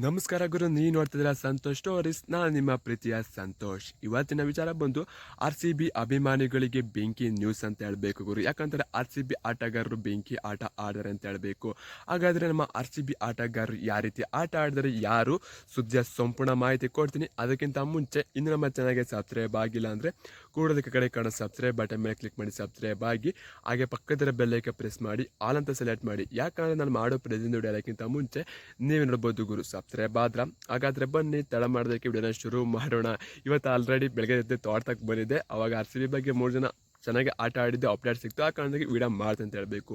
ನಮಸ್ಕಾರ ಗುರು ನೀ ನೋಡ್ತಿದ್ದೀರಾ ಸಂತೋಷ್ ಸ್ಟೋರೀಸ್ ನಾನು ನಿಮ್ಮ ಪ್ರೀತಿಯ ಸಂತೋಷ್. ಇವತ್ತಿನ ವಿಚಾರ ಬಂದು ಆರ್ ಸಿ ಬಿ ಅಭಿಮಾನಿಗಳಿಗೆ ಬೆಂಕಿ ನ್ಯೂಸ್ ಅಂತ ಹೇಳಬೇಕು ಗುರು. ಯಾಕಂದ್ರೆ ಆರ್ ಸಿ ಬಿ ಆಟಗಾರರು ಬೆಂಕಿ ಆಟ ಆಡಿದರೆ ಅಂತ ಹೇಳಬೇಕು. ಹಾಗಾದ್ರೆ ನಮ್ಮ ಆರ್ ಸಿ ಬಿ ಆಟಗಾರರು ಯಾವ ರೀತಿ ಆಟ ಆಡಿದರೆ ಯಾರು ಸುದ್ದಿಯ ಸಂಪೂರ್ಣ ಮಾಹಿತಿ ಕೊಡ್ತೀನಿ. ಅದಕ್ಕಿಂತ ಮುಂಚೆ ಇನ್ನು ನಮ್ಮ ಚಾನಲ್ಗೆ ಸಬ್ಸ್ಕ್ರೈಬ್ ಆಗಿಲ್ಲ ಅಂದರೆ ಕೂಡೋದಕ್ಕೆ ಕಡೆ ಕಾಣೋ ಸಬ್ಸ್ಕ್ರೈಬ್ ಬಟನ್ ಮೇಲೆ ಕ್ಲಿಕ್ ಮಾಡಿ ಸಬ್ಸ್ಕ್ರೈಬ್ ಆಗಿ, ಹಾಗೆ ಪಕ್ಕದ ಬೆಲ್ಲೈಕೆ ಪ್ರೆಸ್ ಮಾಡಿ ಆಲ್ ಅಂತ ಸೆಲೆಕ್ಟ್ ಮಾಡಿ. ಯಾಕಂದ್ರೆ ನಾನು ಮಾಡೋ ಪ್ರೆಸೆಂಟ್ ವಿಡಿಯೋ ಅದಕ್ಕಿಂತ ಮುಂಚೆ ನೀವೇ ನೋಡ್ಬೋದು ಗುರು ಸಬ್ಸ್ಕ್ರೈಬ್ ಬಾದ್ರ, ಹಾಗಾದ್ರೆ ಬನ್ನಿ, ತಡ ಮಾಡೋದಕ್ಕೆ ವಿಡಿಯೋನ ಶುರು ಮಾಡೋಣ. ಇವತ್ತು ಆಲ್ರೆಡಿ ಬೆಳಗ್ಗೆ ಜೊತೆ ತೋಟಕ್ಕೆ ಬಂದಿದೆ ಅವಾಗ ಆರ್ ಸಿ ಬಿ ಬಗ್ಗೆ ಮೂರು ಜನ ಚೆನ್ನಾಗಿ ಆಟ ಆಡಿದ್ದೆ ಅಪ್ಡೇಟ್ ಸಿಕ್ತು. ಆ ಕಾರಣದಾಗಿ ವಿಡಿಯೋ ಮಾಡ್ತೆ ಅಂತ ಹೇಳಬೇಕು.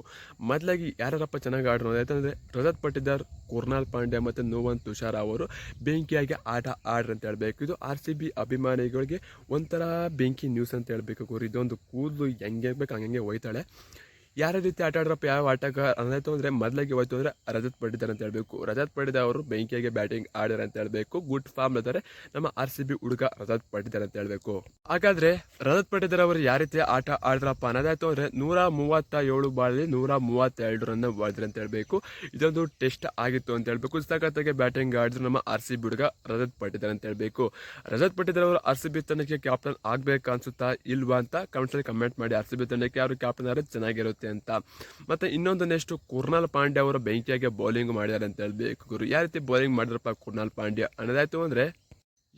ಮೊದಲಾಗಿ ಯಾರ್ಯಾರಪ್ಪ ಚೆನ್ನಾಗಿ ಆಡ್ರು ಯಾಕಂದರೆ ರಜತ್ ಪಟ್ಟಿದಾರ್ ಕುರ್ನಾಲ್ ಪಾಂಡ್ಯ ಮತ್ತು ನೋವನ್ ತುಷಾರ್ ಅವರು ಬೆಂಕಿಯಾಗಿ ಆಟ ಆಡ್ರಿ ಅಂತ ಹೇಳಬೇಕು. ಇದು ಆರ್ ಸಿ ಬಿ ಅಭಿಮಾನಿಗಳಿಗೆ ಒಂಥರ ಬೆಂಕಿ ನ್ಯೂಸ್ ಅಂತ ಹೇಳಬೇಕು. ಗುರು ಇದೊಂದು ಕೂದಲು ಹೆಂಗೆ ಬೇಕು ಹಂಗೆ ಹೋಯ್ತಾಳೆ. ಯಾರ ರೀತಿ ಆಟ ಆಡ್ರಪ್ಪ, ಯಾವ ಆಟಕ್ಕೆ ಅನ್ನೋದು ಅಂದರೆ ಮೊದಲಾಗಿ ಹೋಯ್ತು ಅಂದರೆ ರಜತ್ ಪಡಿದಾರ್ ಅಂತ ಹೇಳಬೇಕು. ರಜತ್ ಪಡೆದ ಅವರು ಬೆಂಕಿಯಾಗೆ ಬ್ಯಾಟಿಂಗ್ ಆಡ್ಯಾರ ಅಂತ ಹೇಳಬೇಕು. ಗುಡ್ ಫಾರ್ಮ್ ಇದ್ದಾರೆ ನಮ್ಮ ಆರ್ ಸಿ ಬಿ ಹುಡುಗ ರಜತ್ ಪಡಿದಾರ್ ಅಂತ ಹೇಳಬೇಕು. ಹಾಗಾದ್ರೆ ರಜತ್ ಪಡಿದಾರ್ ಅವರು ಯಾವ ರೀತಿ ಆಟ ಆಡ್ರಪ್ಪ ಅನ್ನೋದಾಯ್ತು ಅಂದರೆ ನೂರ ಮೂವತ್ತ ಏಳು ಬಾಳಲ್ಲಿ ನೂರ ಮೂವತ್ತೆರಡು ರನ್ ಹೊಡೆದ್ರು ಅಂತ ಹೇಳಬೇಕು. ಇದೊಂದು ಟೆಸ್ಟ್ ಆಗಿತ್ತು ಅಂತ ಹೇಳಬೇಕು. ಸಖತ್ತಾಗಿ ಬ್ಯಾಟಿಂಗ್ ಆಡಿದ್ರು ನಮ್ಮ ಆರ್ ಸಿ ಬಿ ಹುಡುಗ ರಜತ್ ಪಟ್ಟಿದಾರ್ ಅಂತ ಹೇಳಬೇಕು. ರಜತ್ ಪಟ್ಟಿದಾರ್ ಅವರು ಆರ್ ಸಿ ಬಿ ತಂಡಕ್ಕೆ ಕ್ಯಾಪ್ಟನ್ ಆಗ್ಬೇಕು ಅನ್ಸುತ್ತಾ ಇಲ್ವಾ ಅಂತ ಕಮೆಂಟ್ಸಲ್ಲಿ ಕಮೆಂಟ್ ಮಾಡಿ ಆರ್ ಸಿ ಬಿ ತಂಡಕ್ಕೆ ಯಾರು ಕ್ಯಾಪ್ಟನ್ ಆದರೆ ಚೆನ್ನಾಗಿರುತ್ತೆ ಅಂತ. ಮತ್ತೆ ಇನ್ನೊಂದು ನೆಕ್ಸ್ಟ್ ಕುರ್ನಾಲ್ ಪಾಂಡ್ಯ ಅವರು ಬೆಂಕಿಯಾಗೆ ಬೌಲಿಂಗ್ ಮಾಡಿದ್ದಾರೆ ಅಂತ ಹೇಳಬೇಕು ಗುರು. ಯಾವ ರೀತಿ ಬೌಲಿಂಗ್ ಮಾಡಿದ್ರಪ್ಪ ಕುರ್ನಾಲ್ ಪಾಂಡ್ಯ? ಅನ್ನೋದಾಯ್ತು ಅಂದ್ರೆ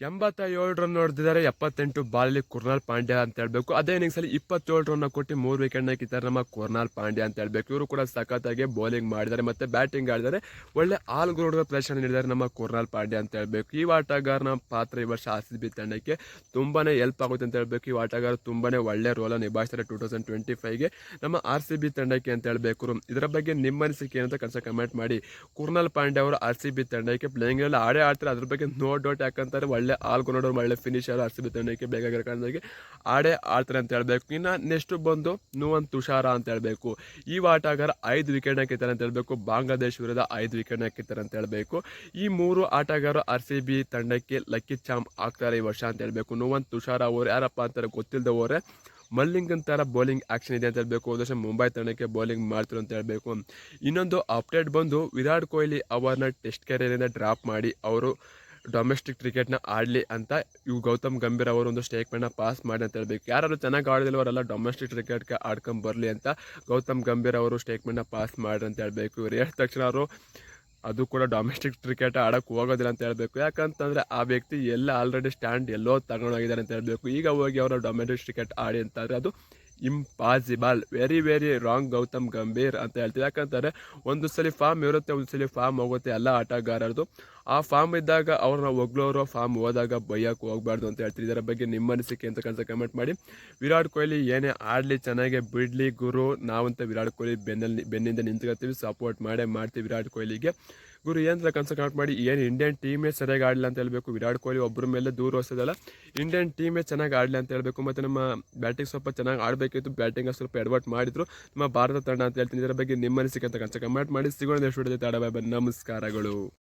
ಎಂಬತ್ತ ಏಳು ರನ್ ಹೊಡೆದಿದ್ದಾರೆ. ಎಪ್ಪತ್ತೆಂಟು ಬಾಲಲ್ಲಿ ಕುರ್ನಾಲ್ ಪಾಂಡ್ಯ ಅಂತ ಹೇಳಬೇಕು. ಅದೇ ಇನ್ನಿಂಗ್ಸಲ್ಲಿ ಇಪ್ಪತ್ತೇಳು ರನ್ ಕೊಟ್ಟು ಮೂರು ವಿಕೆಟ್ ಹಾಕಿದ್ದಾರೆ ನಮ್ಮ ಕುರ್ನಾಲ್ ಪಾಂಡ್ಯ ಅಂತ ಹೇಳ್ಬೇಕು. ಇವರು ಕೂಡ ಸಖತ್ತಾಗಿ ಬೌಲಿಂಗ್ ಮಾಡಿದ್ದಾರೆ ಮತ್ತೆ ಬ್ಯಾಟಿಂಗ್ ಆಡಿದ್ದಾರೆ. ಒಳ್ಳೆ ಆಲ್ ಗ್ರೌಂಡ್ ಪ್ರದರ್ಶನ ನೀಡಿದ್ದಾರೆ ನಮ್ಮ ಕುರ್ನಾಲ್ ಪಾಂಡ್ಯ ಅಂತ ಹೇಳಬೇಕು. ಈ ಆಟಗಾರನ ಪಾತ್ರ ಈ ವರ್ಷ ಆರ್ ಬಿ ತಂಡಕ್ಕೆ ತುಂಬಾ ಹೆಲ್ಪ್ ಆಗುತ್ತೆ ಅಂತ ಹೇಳ್ಬೇಕು. ಈ ಆಟಗಾರ ತುಂಬಾ ಒಳ್ಳೆ ರೋಲ್ ನಿಭಾಯಿಸ್ತಾರೆ ಟೂ ತೌಸಂಡ್ ಟ್ವೆಂಟಿ ಫೈವ್ಗೆ ನಮ್ಮ ಆರ್ ಸಿ ಬಿ ತಂಡಕ್ಕೆ ಅಂತ ಹೇಳಬೇಕು. ಇದರ ಬಗ್ಗೆ ನಿಮ್ಮ ಅನಿಸಿಕೆ ಏನಂತ ಕನಸ ಕಮೆಂಟ್ ಮಾಡಿ. ಕುರ್ನಾಲ್ ಪಾಂಡ್ಯ ಅವರು ಆರ್ ಸಿ ಬಿ ತಂಡಕ್ಕೆ ಪ್ಲೇಯಿಂಗ್ ಎಲ್ಲ ಆಡೇ ಆಡ್ತಾರೆ. ಅದ್ರ ಬಗ್ಗೆ ನೋ ಡೌಟ್ ಯಾಕಂತಾರೆ ಒಳ್ಳೆ ಆಲ್ಗೂ ನೋಡೋರು ಒಳ್ಳೆ ಫಿನಿಶರ್ ಆರ್ ಸಿ ಬಿ ತಂಡಕ್ಕೆ ಬೇಕಾಗಿರೋ ಕಾರಣದಾಗಿ ಆಡೇ ಆಡ್ತಾರೆ ಅಂತ ಹೇಳಬೇಕು. ಇನ್ನು ನೆಕ್ಸ್ಟ್ ಬಂದು ನುವನ್ ತುಷಾರ ಅಂತ ಹೇಳಬೇಕು. ಈ ಆಟಗಾರ ಐದು ವಿಕೆಟ್ ಹಾಕಿದ್ದಾರೆ ಅಂತ ಹೇಳಬೇಕು. ಬಾಂಗ್ಲಾದೇಶ ವಿರುದ್ಧ ಐದು ವಿಕೆಟ್ ಹಾಕಿದ್ದಾರೆ ಅಂತ ಹೇಳಬೇಕು. ಈ ಮೂರು ಆಟಗಾರರು ಆರ್ ಸಿ ಬಿ ತಂಡಕ್ಕೆ ಲಕ್ಕಿ ಚಾಮ್ ಆಗ್ತಾರೆ ಈ ವರ್ಷ ಅಂತ ಹೇಳಬೇಕು. ನುವನ್ ತುಷಾರ ಅವರು ಯಾರಪ್ಪ ಅಂತಾರೆ ಗೊತ್ತಿಲ್ಲದವರೇ ಮಲ್ಲಿಂಗನ್ ಥರ ಬೌಲಿಂಗ್ ಆಕ್ಷನ್ ಇದೆ ಅಂತ ಹೇಳಬೇಕು. ಹೋದ ಮುಂಬೈ ತಂಡಕ್ಕೆ ಬೌಲಿಂಗ್ ಮಾಡ್ತಾರೆ ಅಂತ ಹೇಳಬೇಕು. ಇನ್ನೊಂದು ಅಪ್ಡೇಟ್ ಬಂದು ವಿರಾಟ್ ಕೊಹ್ಲಿ ಅವರನ್ನ ಟೆಸ್ಟ್ ಕೆರಿಯರಿಂದ ಡ್ರಾಪ್ ಮಾಡಿ ಅವರು ಡೊಮೆಸ್ಟಿಕ್ ಕ್ರಿಕೆಟ್ನ ಆಡಲಿ ಅಂತ ಇವು ಗೌತಮ್ ಗಂಭೀರ್ ಅವರು ಒಂದು ಸ್ಟೇಟ್ಮೆಂಟ್ನ ಪಾಸ್ ಮಾಡಿ ಅಂತ ಹೇಳಬೇಕು. ಯಾರು ಚೆನ್ನಾಗಿ ಆಡೋದಿಲ್ಲವರೆಲ್ಲ ಡೊಮೆಸ್ಟಿಕ್ ಕ್ರಿಕೆಟ್ಗೆ ಆಡ್ಕೊಂಡು ಬರಲಿ ಅಂತ ಗೌತಮ್ ಗಂಭೀರ್ ಅವರು ಸ್ಟೇಟ್ಮೆಂಟ್ನ ಪಾಸ್ ಮಾಡ್ರಿ ಅಂತ ಹೇಳಬೇಕು. ಇವ್ರು ಹೇಳಿದ ತಕ್ಷಣ ಅವರು, ಅದು ಕೂಡ ಡೊಮೆಸ್ಟಿಕ್ ಕ್ರಿಕೆಟ್ ಆಡೋಕ್ಕೆ ಹೋಗೋದಿಲ್ಲ ಅಂತ ಹೇಳಬೇಕು. ಯಾಕಂತಂದರೆ ಆ ವ್ಯಕ್ತಿ ಎಲ್ಲ ಆಲ್ರೆಡಿ ಸ್ಟ್ಯಾಂಡ್ ಎಲ್ಲೋ ತಗೊಂಡೋಗಿದ್ದಾರೆ ಅಂತ ಹೇಳಬೇಕು. ಈಗ ಹೋಗಿ ಅವರು ಡೊಮೆಸ್ಟಿಕ್ ಕ್ರಿಕೆಟ್ ಆಡಿ ಅಂತಂದರೆ ಅದು impossible very very wrong Gautam Gambhir ಅಂತ ಹೇಳ್ತೀವಿ. ಯಾಕಂತಂದರೆ ಒಂದು ಸಲ ಫಾರ್ಮ್ ಇರುತ್ತೆ, ಒಂದು ಸಲ ಫಾರ್ಮ್ ಹೋಗುತ್ತೆ. ಎಲ್ಲ ಆಟಗಾರರದು. ಆ ಫಾರ್ಮ್ ಇದ್ದಾಗ ಅವ್ರನ್ನ ಒಗ್ಲೋರು ಫಾರ್ಮ್ ಹೋದಾಗ ಬೈಯಕ್ಕೆ ಹೋಗ್ಬಾರ್ದು ಅಂತ ಹೇಳ್ತೀರಿ. ಇದರ ಬಗ್ಗೆ ನಿಮ್ಮ ಅನಿಸಿಕೆ ಅಂತ ಕನ್ಸ ಕಮೆಂಟ್ ಮಾಡಿ. ವಿರಾಟ್ ಕೊಹ್ಲಿ ಏನೇ ಆಡಲಿ, ಚೆನ್ನಾಗಿ ಬಿಡಲಿ ಗುರು. ನಾವಂತ ವಿರಾಟ್ ಕೊಹ್ಲಿ ಬೆನ್ನಲ್ಲಿ, ಬೆನ್ನಿಂದ ನಿಂತ್ಕೊಳ್ತೀವಿ ಸಪೋರ್ಟ್ ಮಾಡೇ ಮಾಡ್ತೀವಿ ವಿರಾಟ್ ಕೊಹ್ಲಿಗೆ. ಗುರು ಏನಂತ ಕನ್ಸ ಕಮೆಂಟ್ ಮಾಡಿ. ಏನು ಇಂಡಿಯನ್ ಟೀಮೇ ಸರಿಯಾಗಿ ಆಡಲಿ ಅಂತ ಹೇಳಬೇಕು. ವಿರಾಟ್ ಕೊಹ್ಲಿ ಒಬ್ಬರ ಮೇಲೆ ದೂರ ಹೊಸದಲ್ಲ. ಇಂಡಿಯನ್ ಟೀಮೇ ಚೆನ್ನಾಗಿ ಆಡಲಿ ಅಂತ ಹೇಳಬೇಕು. ಮತ್ತು ನಮ್ಮ ಬ್ಯಾಟಿಂಗ್ ಸ್ವಲ್ಪ ಚೆನ್ನಾಗಿ ಆಡಬೇಕಿತ್ತು. ಬ್ಯಾಟಿಂಗ್ ಸ್ವಲ್ಪ ಎಡವಟ್ ಮಾಡಿದ್ರು. ನಮ್ಮ ಭಾರತ ತಂಡ ಅಂತ ಹೇಳ್ತೀನಿ. ಇದರ ಬಗ್ಗೆ ನಿಮ್ಮ ಅನಿಸಿಕೆ ಅಂತ ಕನ್ಸ ಕಮೆಂಟ್ ಮಾಡಿ. ಸಿಗೋಣ ಎಷ್ಟು ತಡ ನಮಸ್ಕಾರಗಳು.